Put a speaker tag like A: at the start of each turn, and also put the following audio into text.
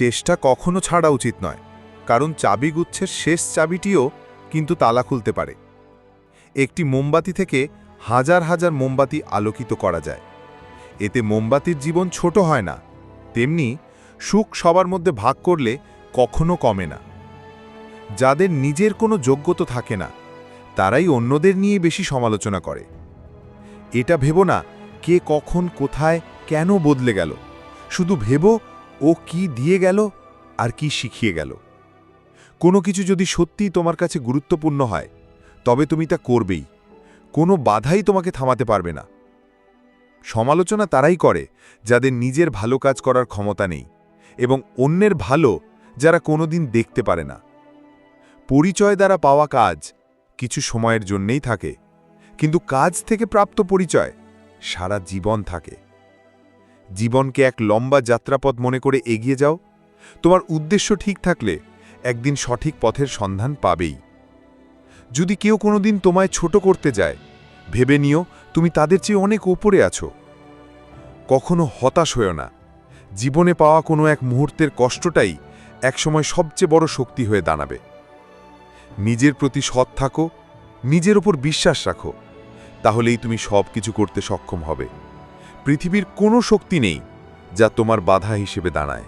A: চেষ্টা কখনো ছাড়া উচিত নয়, কারণ চাবিগুচ্ছের শেষ চাবিটিও কিন্তু তালা খুলতে পারে। একটি মোমবাতি থেকে হাজার হাজার মোমবাতি আলোকিত করা যায়। এতে মোমবাতির জীবন ছোট হয় না, তেমনি সুখ সবার মধ্যে ভাগ করলে কখনো কমে না। যাদের নিজের কোনো যোগ্যতা থাকে না, তারাই অন্যদের নিয়ে বেশি সমালোচনা করে। এটা ভেবো না কে কখন, কোথায়, কেন বদলে গেল। শুধু ভেবো ও কি দিয়ে গেল আর কি শিখিয়ে গেল। কোনো কিছু যদি সত্যিই তোমার কাছে গুরুত্বপূর্ণ হয়, তবে তুমি তা করবেই। কোনো বাধাই তোমাকে থামাতে পারবে না। সমালোচনা তারাই করে যাদের নিজের ভালো কাজ করার ক্ষমতা নেই এবং অন্যের ভালো যারা কোনোদিন দেখতে পারে না। পরিচয় দ্বারা পাওয়া কাজ কিছু সময়ের জন্যেই থাকে, কিন্তু কাজ থেকে প্রাপ্ত পরিচয় সারা জীবন থাকে। জীবনকে এক লম্বা যাত্রাপথ মনে করে এগিয়ে যাও। তোমার উদ্দেশ্য ঠিক থাকলে একদিন সঠিক পথের সন্ধান পাবেই। যদি কেউ কোনোদিন তোমায় ছোট করতে যায়, ভেবে নিও তুমি তাদের চেয়ে অনেক ওপরে আছো। কখনো হতাশ হয়েও না। জীবনে পাওয়া কোনো এক মুহূর্তের কষ্টটাই একসময় সবচেয়ে বড় শক্তি হয়ে দাঁড়াবে। নিজের প্রতি সৎ থাকো, নিজের ওপর বিশ্বাস রাখো, তাহলেই তুমি সব কিছু করতে সক্ষম হবে। পৃথিবীর কোনো শক্তি নেই যা তোমার বাধা হিসেবে দাঁড়ায়।